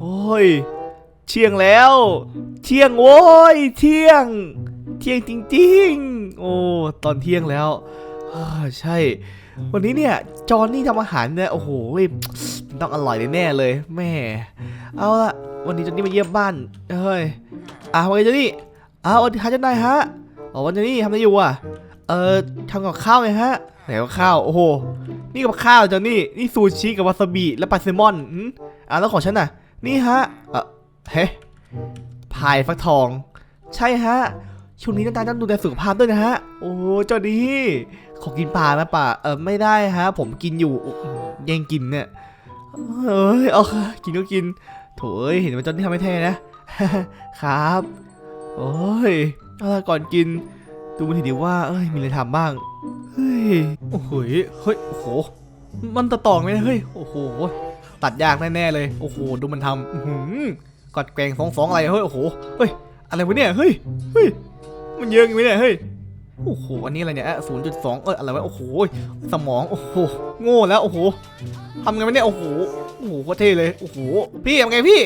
โอ้ย เที่ยงแล้ว เที่ยงโว้ย เที่ยง เที่ยงจริงๆ โอ้ ตอนเที่ยงแล้วใช่ วันนี้เนี่ย จอห์นนี่ทำอาหารเนี่ย โอ้โห ต้องอร่อยแน่เลย แม่ เอาละวันนี้จอห์นนี่มาเยี่ยมบ้าน เฮ้ย อะวันนี้จอห์นนี่อ้าววันนี้ฮะจ้านายฮะ อ๋อวันนี้ทำอะไรอยู่อะ เออทำกับข้าวไงฮะ ไหนกับข้าว โอ้โห นี่กับข้าวจอนี่ นี่ซูชิกับวาซาบิและปลาแซลมอนอืมอะแล้วของฉันน่ะ นี่ฮะ เออเฮ้พายฟักทอง ใช่ฮะ ช่วงนี้น้าตาต้องดูแลสุขภาพด้วยนะฮะ โอ้เจอดีขอกินปลานะป่าเออไม่ได้ฮะ ผมกินอยู่ยแย่งกินเนี่ยเฮ้ย เอาค่ะกินก็กิน โถเอ้ยเห็นว่าจอนนี่ทำไม่แท้นะ ครับ โอ้ยเอาละก่อนกิน ดูมันทีดีว่า เอ้ย มีอะไรทำบ้างเฮ้ โอ้โหเฮ้ยโอ้โห มันตัดต่อไหมเฮ้ยโอ้โห ตัดยากแน่ๆเลยโอ้โหดูมันทำหือกอดแกงฟ้องฟองอะไรเฮ้ยโอ้โหเฮ้ยอะไรวะเนี่ยเฮ้ยเฮ้ยมันเยอะไหมเนี่ยเฮ้ยโอ้โห อันนี้อะไรเนี่ยศูนย์จุดสองเอออะไรวะ โอ้โห สมอง โอ้โห โง่แล้ว โอ้โห ทำไงวะเนี่ย โอ้โห โอ้โหโคตรเท่เลย โอ้โห พี่ทำไงพี่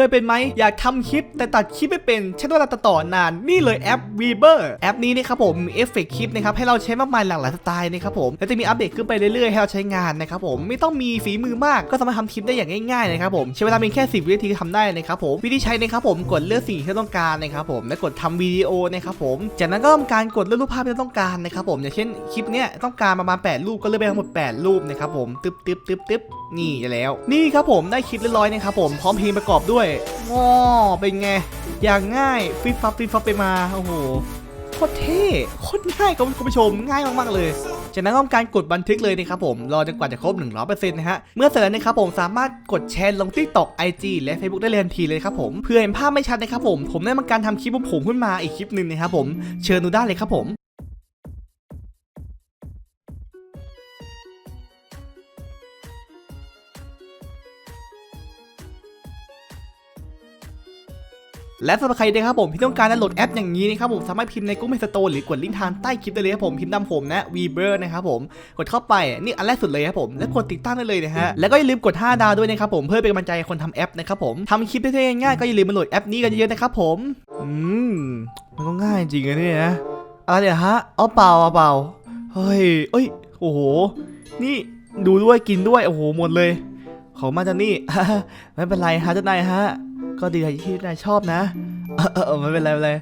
เคยเป็นไหมอยากทำคลิปแต่ตัดคลิปไม่เป็นใช้เวลาตัดต่อนาน นี่เลยแอป Weber แอปนี้นะครับผมมีเอฟเฟกต์คลิปนะครับให้เราใช้มากมายหลากหลายสไตล์นะครับผมและจะมีอัปเดตขึ้นไปเรื่อยๆให้เราใช้งานนะครับผมไม่ต้องมีฝีมือมากก็สามารถทำคลิปได้อย่างง่ายๆนะครับผมใช้เวลาเพียงแค่ 10 วินาทีก็ทำได้นะครับผมวิธีใช้นะครับผมกดเลือกสิ่งที่ต้องการนะครับผมและกดทำวิดีโอนะครับผมจากนั้นก็ทำการกดเลือกรูปภาพที่ต้องการนะครับผมอย่างเช่นคลิปเนี้ยต้องการประมาณ 8 รูปก็เลือกไปทั้งหมด 8 รูปนะครับผมตึ๊บตึ๊บตึ๊บตึ๊บนี่จะแล้ว นี่ครับผมได้คลิปเรียบร้อยนะครับผมพร้อมเพลงประกอบด้วยว้าเป็นไง อย่างง่ายฟิปฟับฟิปฟับไปมาโอ้โหโคตรเท่โคตรง่ายครับคุณผู้ชมง่ายมากๆเลยจากนั้นก็ทำการกดบันทึกเลยนะครับผมรอจนกว่าจะครบ 100%นะฮะ เมื่อเสร็จแล้วนะครับผมสามารถกดแชร์ลง TikTok IG และ Facebook ได้เลยทันทีเลยครับผมเพื่อเห็นภาพไม่ชัดนะครับผม ผมได้ทำการทำคลิปของผมขึ้นมาอีกคลิปหนึ่งนะครับผม เชิญดูได้เลยครับผม และสำหรับใครนะครับผมที่ต้องการดาวน์โหลดแอปอย่างนี้นะครับผมสามารถพิมพ์ใน Google Play Store หรือกดลิงก์ทางใต้คลิปได้เลยครับผมพิมพ์ตามผมนะ Weber นะครับผมกดเข้าไปนี่อันแรกสุดเลยครับผมและกดติดตั้งได้เลยนะฮะแล้วก็อย่าลืมกด 5 ดาวด้วยนะครับผมเพื่อเป็นกำลังใจให้คนทำแอปนะครับผมทำคลิปได้ง่ายๆก็อย่าลืมมาโหลดแอปนี้กันเยอะๆนะครับผมอืมมันก็ง่ายจริงนะเนี่ยนะอะไรเนี่ยฮะเอาเปล่าเอาเปล่าเฮ้ยเอ้ยโอ้โห นี่ดูด้วยกินด้วยโอ้โหหมดเลย ของมาจากนี่ไม่เป็นไรฮะเจ้านายฮะ ก็ดีที่นายชอบนะ เออไม่เป็นไรไม่เป็นไร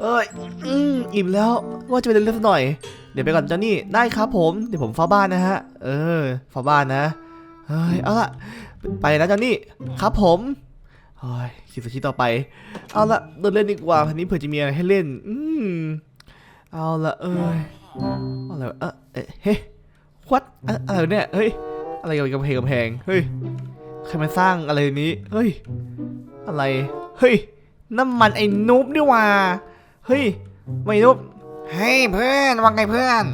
เอ้ยอืมอิ่มแล้วว่าจะไปเดินเล่นสักหน่อย เดี๋ยวไปก่อนเจ้านี่ได้ครับผมเดี๋ยวผมเฝ้าบ้านนะฮะ เออเฝ้าบ้านนะเฮ้ยเอาละไปนะเจ้านี่ครับผมเฮ้ยคิดสักคิดต่อไป เอาละเดินเล่นดีกว่าวันนี้เผื่อจะมีอะไรให้เล่น อืมเอาละเอ้ยอะไรเออเฮ้วัดอะไรเนี่ยเฮ้ยอะไรกับกำแพงกำแพงเฮ้ยใครมาสร้างอะไรนี้เฮ้ย อะไร เฮ้ย น้ำมันไอ้นุ๊บนี่หว่าเฮ้ย ไม่นุ๊บเฮ้ยเพื่อนว่าไงเพื่อน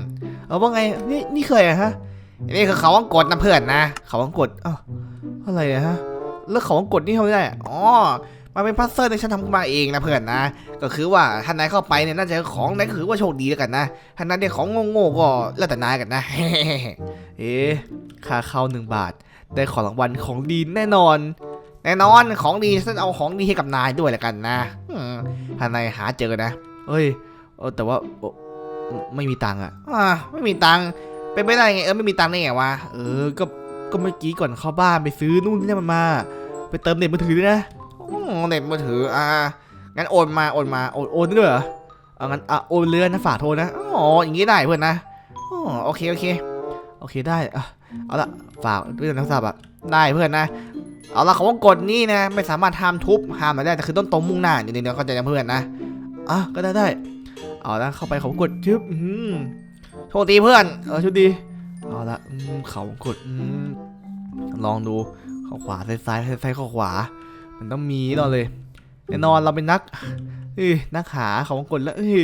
เอาว่าไง นี่นี่เคยอะฮะ นี่คือเขาวังกดนะเพื่อนนะ เขาวังกดอ้าวอะไรอะฮะ แล้วเขาวังกดนี่ทำไม่ได้อะอ๋อ มันเป็นพัซเซอร์ที่ฉันทำขึ้นมาเองนะเพื่อนนะ ก็คือว่าถ้านายเข้าไปเนี่ยน่าจะของนายก็คือว่าโชคดีแล้วกันนะถ้านายได้ของโง่ๆก็แล้วแต่นายกันนะ เอ๊ะค่าเข้าหนึ่งบาท ได้ของรางวัลของดีแน่นอน แน่นอนของดีฉันเอาของดีให้กับนายด้วยล้วกันนะถ้านายหาเจอนะเอ้ยแต่ว่าไม่มีตังค์อะอ่าไม่มีตังค์เป็นไปได้ไงเออไม่มีตังค์ได้ไงวะเออก็ก็เมื่อกี้ก่อนเข้าบ้านไปซื้อนู่นนี่มันมา ไปเติมเน็ตมือถือด้วยนะเน็ตมือถืออ่างั้นโอนมาโอนมาโอนโอนด้วยเหรอเอางั้นอะโอนเรือนนะฝากโทรนะอ๋ออย่างนี้ได้เพื่อนนะอ๋อโอเคโอเคโอเคได้อะเอาละฝากด้วยนะโทรศัพท์อะได้เพื่อนนะ เอาละเขาว่ากดนี่นะ ไม่สามารถห้ามทุบห้ามอะไรได้แต่คือต้องตรงมุ่งหน้าเดี๋ยวเดี๋ยวเข้าใจนะเพื่อนนะอะก็ได้ได้เอาละเข้าไปเขากดชึบอืมโชคดีเพื่อนเออชุดดีเอาละอืมเขากดอืมลองดูเข้าขวาซ้ายซ้ายซ้ายซ้ายเข้าขวา มันต้องมีนอนเลยแน่นอนเราเป็นนักเอ้ยนักหาของกลแล้วเอ้ย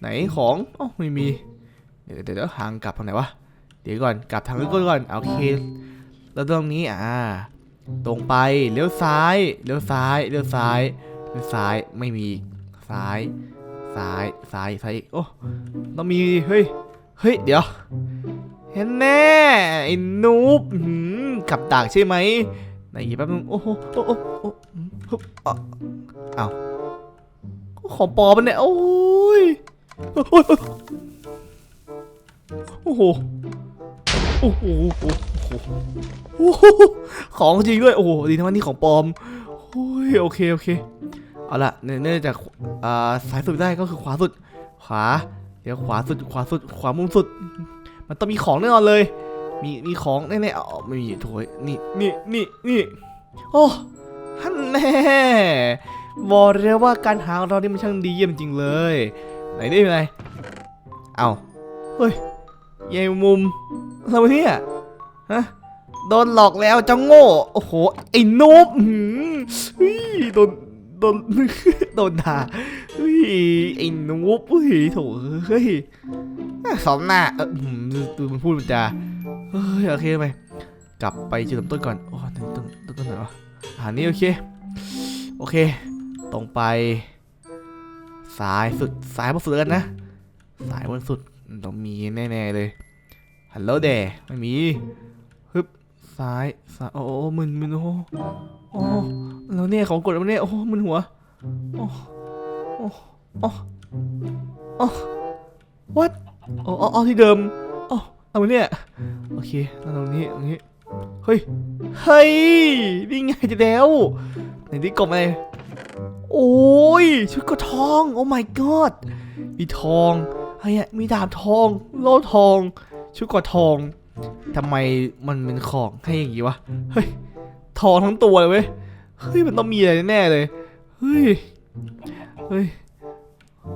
ไหนของอ๋อไม่มีเดี๋ยวเดี๋ยวเดี๋ยวห่างกลับทางไหนวะเดี๋ยวก่อนกลับทางนี้ก่อนก่อนโอเคแล้วตรงนี้อ่า ตรงไปเลี้ยวซ้ายเลี้ยวซ้ายเลี้ยวซ้ายเลี้ยวซ้ายไม่มีซ้ายซ้ายซ้ายซ้ายอีกโอ้ต้องมีเฮ้ยเฮ้ยเดี๋ยวเห็นแน่ไอ้นูบอื้อหือกับดักใช่ไหมไหนแป๊บนึงโอ้โหโอ้โหโอ้โหอ้าวของปอมันเนี่ยโอ้ยโอ้ยโอ้โหโอ้โหโอ้โห โอ้โหของจริงด้วย โอ้โห ดีนะว่านี่ของปลอมโอ้ยโอเค โอเค เอาละเนื่องเน่จากอ่าสายสุดได้ก็คือขวาสุด ขวา เดี๋ยวขวาสุด ขวาสุด ขวามุมสุด มันต้องมีของแน่นอนเลย มี มีของแน่ๆอ๋อไม่มีโถยนี่ นี่ นี่ นี่ โอ้ฮันแน่บอกเลยว่าการหาของเรานี่มันช่างดีเยี่ยมจริงเลย ไหนได้ไหมเอาเฮ้ยยายมุมอะไรเนี่ย ฮะโดนหลอกแล้วเจ้าโง่ โอ้โห ไอ้นูบอื้อหือเฮ้ยโดน โดน โดนด่าเฮ้ยไอ้นูบเฮ้ยโถเฮ้ยสมหน้าเออดูมันพูดมันจาเฮ้ย โอเคไหมกลับไปจุดเริ่มต้นก่อน โอ้ต้นต้นต้นต้นไหนวะอ่านี่โอเค โอเค ตรงไป ซ้ายสุด ซ้ายบนสุดกันนะ ซ้ายบนสุด ต้องมีแน่ๆเลย ฮัลโหลเดไม่มี ซ้ายซ้ายโอ้โอ้มึนมึนโอ้โหโอ้แล้วเนี่ยของกดแล้วเนี่ยโอ้โหมึนหัวโอ้โอ้โอ้โอ้ what อ๋ออ๋ออ๋อที่เดิมอ๋อเอามาเนี่ยโอเคแล้วตรงนี้ตรงนี้เฮ้ยเฮ้ยนี่ไงจะแล้วไหนที่กล่องอะไรโอ้ยชุดกระทองโอ้ my god มีทองเฮ้ยมีดาบทอง โล่ทอง ชุดกระทอง ทำไมมันเป็นของให้อย่างงี้วะ เฮ้ย ทองทั้งตัวเลยเว้ย เฮ้ย มันต้องมีอะไรแน่เลย เฮ้ย เฮ้ย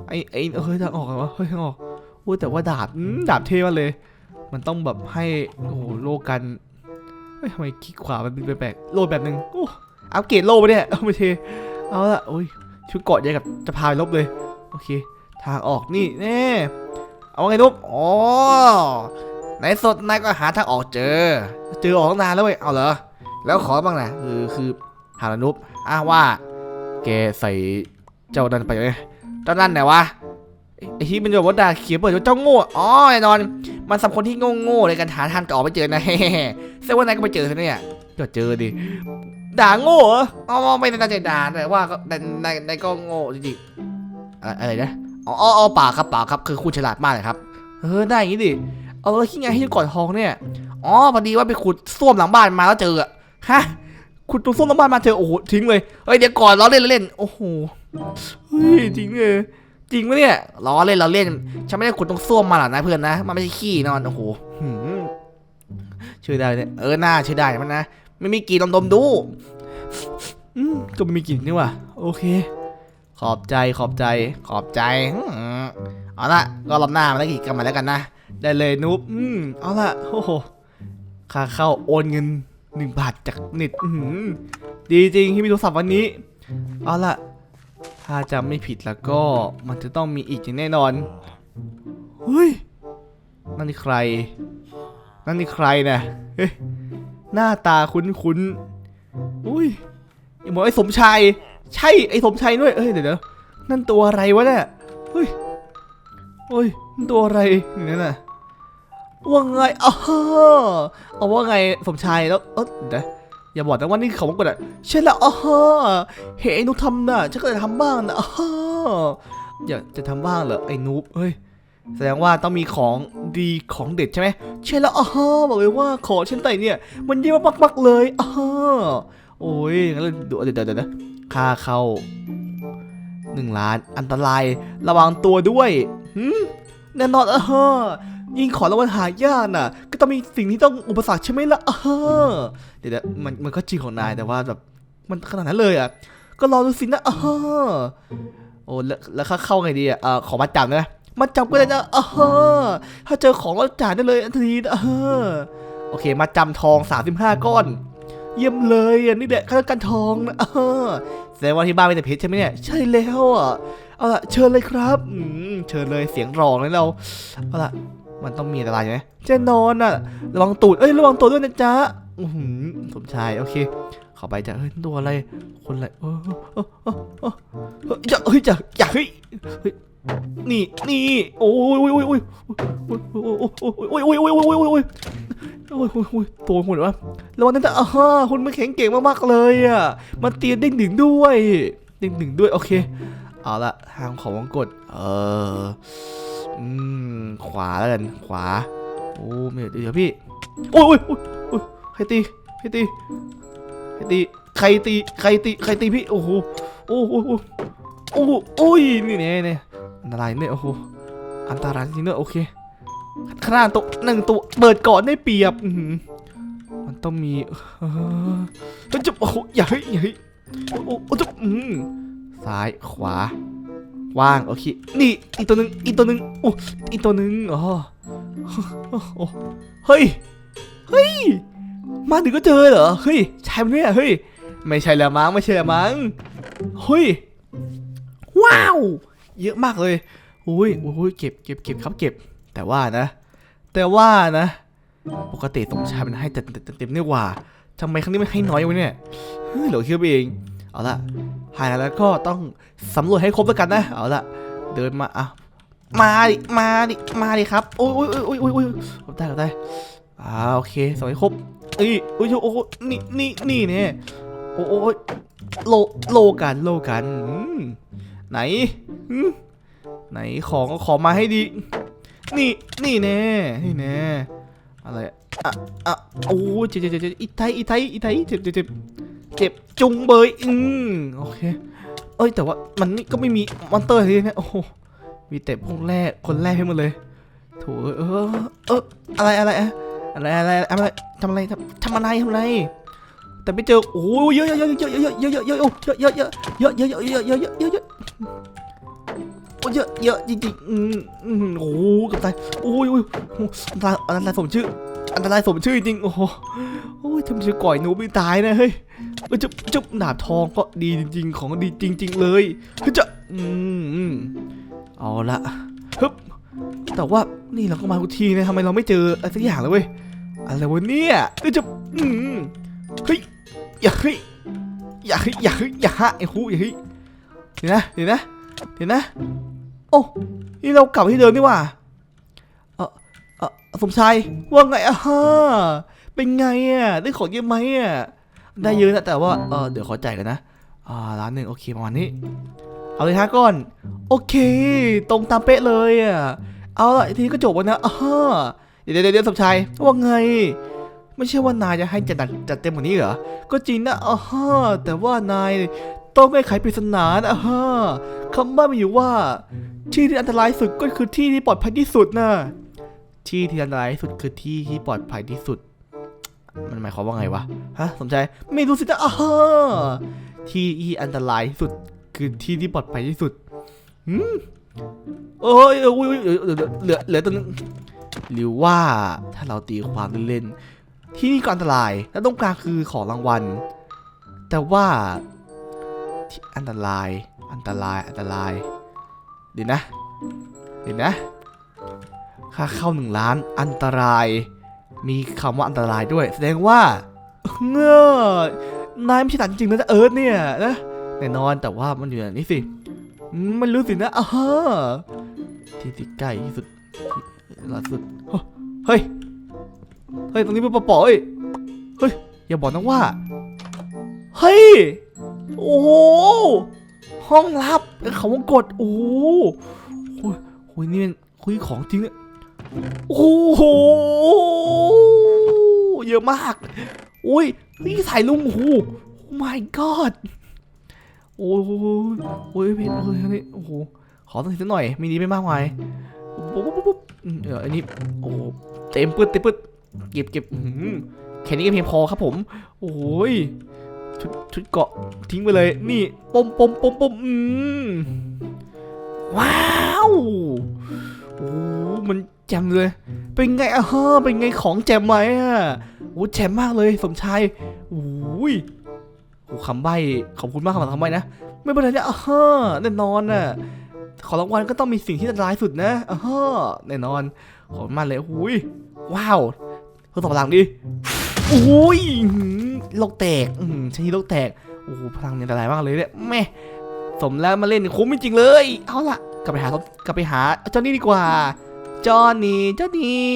ไอ้ไอ้เฮ้ยทางออกเหรอวะ เฮ้ยทางออกโอ้ยแต่ว่าดาบดาบเท่มากเลย มันต้องแบบให้ โอ้โหโลกัน เฮ้ยทำไมคลิกขวามันเป็นแปลกโลแบบนึง โอ้อัปเกรดโลไปเนี่ย เอาไม่เท เอาละโอ้ย ชุดเกาะใหญ่กับจะพาไปลบเลย โอเค ทางออกนี่แน่เอาไงนุ๊บอ๋อ ในสดนายก็หาทางออกเจอ เจอออกตั้งนานแล้วเว้ย เอาเหรอ แล้วขอบ้างนะคือคือฮารานุปอ้าวว่า แกใส่เจ้านั่นไปเลยเจ้านั่นไหนวะไอ้ไอ้ที่มันจะบอกว่าด่าเขียนเปิดว่าเจ้าโง่ อ๋อแน่นอน มันสำหรับคนที่โง่ๆเลยกันหาทางจะออกไปเจอนะเซว่านายก็ไปเจอซะเนี่ยก็เจอดิ ด่าโง่เหรออ๋อไม่ได้ตั้งใจด่าแต่ว่าก็นายนายนายก็โง่จริงอะอะไรนะๆอ๋ออ๋ออ๋อเปล่าครับเปล่าครับ คือคุณฉลาดมากเลยครับ เออได้อย่างงี้ดิ เอาแล้วขี้ไงให้กอดทองเนี่ย อ๋อพอดีว่าไปขุดส้วมหลังบ้านมาแล้วเจออะฮะคุณตัวส้มน้ำมันมาเจอ โอ้โห ทิ้งเลย เฮ้ย เดี๋ยวก่อนล้อเล่นเล่น โอ้โห เฮ้ย จริงเลยจริงปะเนี่ยล้อเล่นล้อเล่น ฉันไม่ได้ขุดตรงส้วมมาหรอกนะเพื่อนนะ มันไม่ใช่ขี้นอน โอ้โหช่วยได้เนี่ย เออหน้าใช้ได้มันนะ ไม่มีกลิ่นลองดมดูอืมก็ไม่มีกลิ่นนี่หว่าโอเค ขอบใจขอบใจ ขอบใจเอาละก็รอบหน้ามาแล้วกี่กันมาแล้วกันนะ ได้เลยนุ๊บอืมเอาละโอ้โหค่าเข้าโอนเงินหนึ่งบาทจากเน็ตอื้อหือดีจริงที่มีโทรศัพท์วันนี้ เอาละถ้าจำไม่ผิดแล้วก็มันจะต้องมีอีกอย่างแน่นอน เฮ้ย นั่นนี่ใคร นั่นนี่ใครนะเฮ้ย หน้าตาคุ้นๆ อุ้ยอย่าบอกไอ้สมชาย ใช่ไอ้สมชายด้วย เอ้ยเดี๋ยวเดี๋ยวนั่นตัวอะไรวะเนี่ย เฮ้ย โอ้ยตัวอะไรเนี่ยน่ะว่าไงอ๋อเอาว่าไงสมชายแล้วเออเดี๋ยวอย่าบอกนะว่านี่เขามากดอะใช่แล้วอ๋อเห็นไอ้นุ๊กทำน่ะฉันก็จะทำบ้างนะอ๋ออยากจะทำบ้างเหรอไอ้นุ๊กเฮ้ยแสดงว่าต้องมีของดีของเด็ดใช่ไหมใช่แล้วอ๋อบอกเลยว่าของชั้นไต่เนี่ย มันเยี่ยมมากๆเลยอ๋อโอ้ยงั้นเราดูเดี๋ยวเดี๋ยวเดี๋ยวนะค่าเข้าหนึ่งล้านอันตรายระวังตัวด้วย หืมแน่นอนเออยิ่งขอรางวัลหายากน่ะ ก็ต้องมีสิ่งที่ต้องอุปสรรคใช่ไหมล่ะเออเดี๋ยวมันมันก็จริงของนายแต่ว่าแบบมันขนาดนั้นเลยอะ ก็รอดูสินะเออโอ้แล้วแล้วค่าเข้าไงดีอะขอมาจำนะมาจำก็ได้นะเออถ้าเจอของแล้วจ่ายได้เลยทันทีนะเออโอเค มาจำทอง 35 ก้อน เยี่ยมเลยอะนี่แหละข้าต้องการทองนะเออ แสดงว่าที่บ้านมีแต่เพชรใช่ไหมเนี่ยใช่แล้วอะเอาล่ะเชิญเลยครับอืมเชิญเลยเสียงร้องเลยเราเอาล่ะมันต้องมีอะไรไหมเจนอนอะระวังตูดเอ้ยระวังตัวด้วยนะจ๊ะอือหือสมชายโอเคเข้าไปจะเฮ้ยตัวอะไรคนอะไรเออเออเออเออเออจะเฮ้ยจะอย่าเฮ้ยเฮ้ย นี่นี่โอ้ยโอ้ยโอ้ยโอ้ยโอ้ยโอ้ยโอ้ยโอ้ยโอ้ยโอ้ยโอ้ยโอ้ยโอ้ยโอ้ยโอ้ยโอ้ยโอ้ยโอ้ยตัวหมดวะแล้ววันนั้นแต่อ่าฮะคุณมันแข็งเก่งมากๆเลยอะมันตีเด้งดึงด้วยเด้งดึงด้วยโอเคเอาละทางของวงกดเอออืมขวาแล้วกันขวาโอ้ไม่เดี๋ยวพี่โอ้ยโอ้ยโอ้ยโอ้ยใครตีใครตีใครตีใครตีใครตีใครตีพี่โอ้โหโอ้โหโอ้โหโอ้ยนี่เนี่ยเนี่ยอั นตรายเนี่ยโอ้โหอันตรายจริงเนอะโอเคขนาดตัวหนึ่งตัวเปิดก่อนได้เปรียบมันต้องมีเออเฮ้ยจะโอ้โหอย่าเฮ้ยอย่าเฮ้ยโอ้โหโอ้จะอืมซ้ายขวาว่างโอเคนี่อีกตัวหนึ่งอีกตัวหนึ่งโอ้อีกตัวหนึ่งอ๋อโอ้เฮ้ยเฮ้ยมาถึงก็เจอเหรอเฮ้ยใช่ไหมเนี่ยเฮ้ยไม่ใช่ละมั้งไม่ใช่ละมั้งเฮ้ยว้าว เยอะมากเลยอุ้ยอุ้ยเก็บเก็บเก็บครับเก็บ แต่ว่านะ แต่ว่านะ ปกติสมชายมันให้เต็มเต็มเต็มนี่หว่าทำไมครั้งนี้มันให้น้อยวะเนี่ยเฮ้ยเหลือคิดไปเองเอาละหายแล้วก็ต้องสำรวจให้ครบแล้วกันนะ เอาละเดินมาอะมาดิมาดิมาดิครับโอ้ยโอ้ยโอ้ยโอ้ยโอ้ยโอ้ยได้ได้อ่าโอเคสองให้ครบเอ้ยโอ้ยโอ้โหนี่นี่นี่เนี่ยโอ้โอ้ยโลโลกันโลกันอืม ไหนไหนของก็ขอมาให้ดี นี่นี่แน่นี่แน่อะไรอะอะอะโอ้ยเจ็บเจ็บเจ็บอีไทยอีไทยอีไทยเจ็บเจ็บเจ็บเจ็บจุงเบยอืมโอเคเอ้ยแต่ว่ามันนี่ก็ไม่มีมอนเตอร์ทีนี้โอ้มีแต่พวกแรกคนแรกให้หมดเลยโถเออเอออะไรอะไรอะอะไรอะไรอะไรทำอะไรทำทำอะไรทำอะไรแต่ไม่เจอโอ้ยเยอะเยอะเยอะเยอะเยอะเยอะเยอะเยอะเยอะเยอะเยอะเยอะเยอะเยอะเยอะเยอะเยอะเยอะ โอ้ยเยอะเยอะจริงๆอืมอืมโอ้โหกับตายโอ้ยโอ้ยอันตรายอันตรายสมชื่อ อันตรายสมชื่อจริงโอ้โหโอ้ยทำชื่อก่อยหนูไม่ตายนะเฮ้ยจุ๊บจุ๊บดาบทองก็ดีจริง ๆ ของดีจริง ๆ เลยเฮ้ยจะอืมเอาละฮึบแต่ว่านี่เราก็มาทุกทีนะทำไมเราไม่เจออะไรสักอย่างเลยเว้ยอะไรวะเนี่ยเอ้ยจะอืมเฮ้ยอย่าเฮ้ยอย่าเฮ้ยอย่าเฮ้ยอย่าฮะไอ้หูอย่าเฮ้ย เดี๋ยวนะเดี๋ยวนะเดี๋ยวนะ โอ้นี่เรากลับที่เดิมนี่ว่าเออเออสมชายว่าไงอะฮะเป็นไงอะได้ของเยอะไหมอะได้เยอะนะแต่ว่าเออเดี๋ยวขอจ่ายกันนะอ่าร้านหนึ่งโอเคประมาณนี้ เอาเลยฮะก่อน โอเค ตรงตามเป๊ะเลยอะเอาละทีนี้ก็จบแล้วนะอ่าเดี๋ยวเดี๋ยวเดี๋ยวสมชายว่าไงไม่ใช่ว่านายจะให้จัดจัดเต็มกว่านี้เหรอ ก็จริงนะอ่าฮะแต่ว่านาย ต้องไม่ไขปริศนานะฮะคำว่ามันอยู่ว่า ที่ที่อันตรายสุดก็คือที่ที่ปลอดภัยที่สุดนะที่ที่อันตรายที่สุดคือที่ที่ปลอดภัยที่สุด มันหมายความว่าไงวะฮะสมชายไม่รู้สินะอ่าที่ที่อันตรายที่สุดคือที่ที่ปลอดภัยที่สุดหืมโอ้ยอ้ยโอ้ยเหลือเหลือเหลือตัวนึงหรือว่าถ้าเราตีความเล่นๆที่นี่ก็อันตรายและต้องการคือของรางวัล แต่ว่า ที่อันตราย อันตราย อันตรายเดี๋ยวนะเดี๋ยวนะ ค่าเข้าหนึ่งล้าน อันตราย มีคำว่าอันตรายด้วย แสดงว่าเงอนายไม่ใช่ตันจริงนะเอิร์ธเนี่ยนะแน่นอนแต่ว่ามันอยู่ในนี้สิมันรู้สินะอ่าที่ที่ใกล้ที่สุดล่าสุดเฮ้ยเฮ้ยตรงนี้เป็นปะปอเฮ้ยเฮ้ยอย่าบอกนะว่า เฮ้ย โอ้โห ห้องลับเขาวงกดโอ้โหโอ้ยนี่มันคุยของจริงเนี่ยโอ้โห เยอะมากโอ้ย นี่สายลุงโอ้โห my god โอ้โหโอ้ยเพชรเฮ้ยนี่โอ้โห ขอสักทีสักหน่อย มีดีไม่มากมายปุ๊บปุ๊บปุ๊บปุ๊บอืมเดี๋ยวอันนี้ โอ้เต็มปึ๊ดเต็มปึ๊ดเก็บเก็บแค่นี้ก็เพียงพอครับผม โอ้ย ชุดชุดเกาะทิ้งไปเลย นี่ปมปมปมปมอืมว้าวโอ้มันแจำเลย เป็นไงอะฮะเป็นไงของแจ่มไหมอะโอ้แจ่มมากเลยสมชายโอ้ยโอ้คำใบ้ขอบคุณมากสำหรับคำใบ้นะ ไม่เป็นไรนะอะฮะแน่นอนน่ะของรางวัลก็ต้องมีสิ่งที่อันตรายสุดนะอะฮะแน่นอนขอบคุณมากเลยโอ้ยว้าวทดสอบพลังดิ อ้ยโลกแตกอืมชนิดโลกแตก โอ้โหพลังเนี่ยอันตรายมากเลยเนี่ยแม่สมแล้วมาเล่นคุ้มจริงๆเลย เอาล่ะ กลับไปหากลับไปหาเจ้านี่ดีกว่า จอนี่เจ้านี่